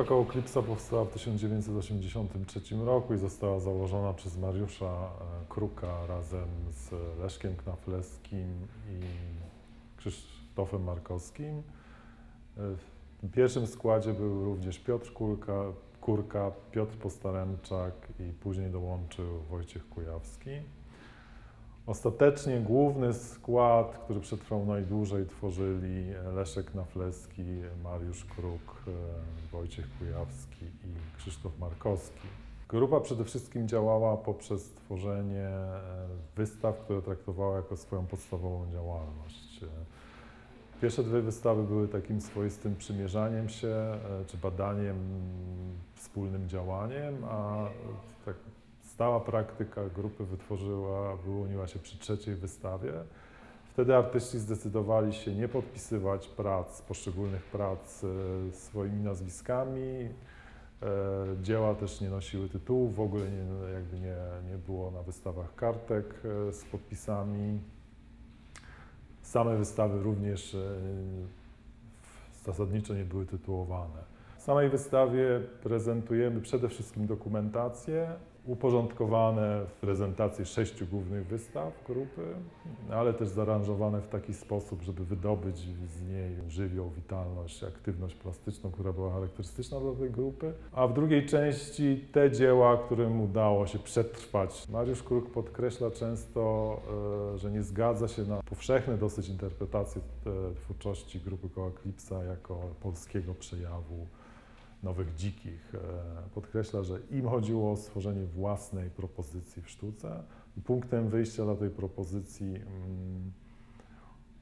Grupa Kołoklipsa powstała w 1983 roku i została założona przez Mariusza e, Kruka razem z Leszkiem Knafleskim i Krzysztofem Markowskim. E, W pierwszym składzie był również Piotr Kurka, Kurka, Piotr Postaremczak i później dołączył Wojciech Kujawski. Ostatecznie główny skład, który przetrwał najdłużej, tworzyli Leszek Nafleski, Mariusz Kruk, e, Wojciech Kujawski i Krzysztof Markowski. Grupa przede wszystkim działała poprzez tworzenie e, wystaw, które traktowała jako swoją podstawową działalność. E, Pierwsze dwie wystawy były takim swoistym przymierzaniem się czy badaniem, wspólnym działaniem, a tak stała praktyka grupy wytworzyła, wyłoniła się przy trzeciej wystawie. Wtedy artyści zdecydowali się nie podpisywać prac, poszczególnych prac e, swoimi nazwiskami. E, Dzieła też nie nosiły tytułów, w ogóle nie, jakby nie, nie było na wystawach kartek e, z podpisami. Same wystawy również zasadniczo nie były tytułowane. W samej wystawie prezentujemy przede wszystkim dokumentacje uporządkowane w prezentacji sześciu głównych wystaw grupy, ale też zaaranżowane w taki sposób, żeby wydobyć z niej żywioł, witalność, aktywność plastyczną, która była charakterystyczna dla tej grupy. A w drugiej części te dzieła, którym udało się przetrwać. Mariusz Kruk podkreśla często, e, że nie zgadza się na powszechne dosyć interpretacje e, twórczości grupy Koła Klipsa jako polskiego przejawu nowych dzikich. E, Podkreśla, że im chodziło o stworzenie własnej propozycji w sztuce. Punktem wyjścia dla tej propozycji mm,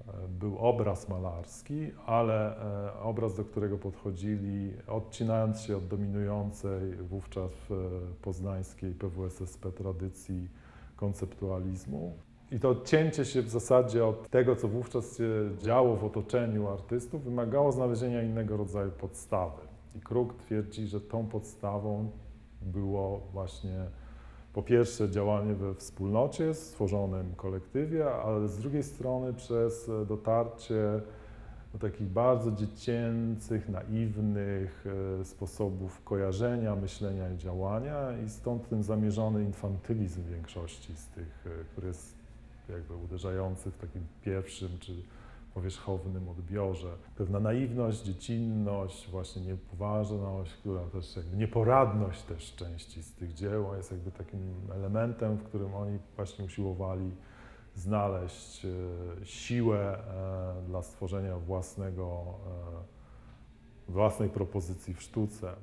e, był obraz malarski, ale e, obraz, do którego podchodzili, odcinając się od dominującej wówczas w poznańskiej PWSSP tradycji konceptualizmu. I to odcięcie się w zasadzie od tego, co wówczas się działo w otoczeniu artystów, wymagało znalezienia innego rodzaju podstawy. Kruk twierdzi, że tą podstawą było właśnie po pierwsze działanie we wspólnocie, stworzonym kolektywie, ale z drugiej strony przez dotarcie do takich bardzo dziecięcych, naiwnych e, sposobów kojarzenia, myślenia i działania i stąd ten zamierzony infantylizm większości z tych, e, który jest jakby uderzający w takim pierwszym czy powierzchownym odbiorze. Pewna naiwność, dziecinność, właśnie niepoważność, która też jakby nieporadność też części z tych dzieł jest jakby takim elementem, w którym oni właśnie usiłowali znaleźć e, siłę e, dla stworzenia własnego, e, własnej propozycji w sztuce.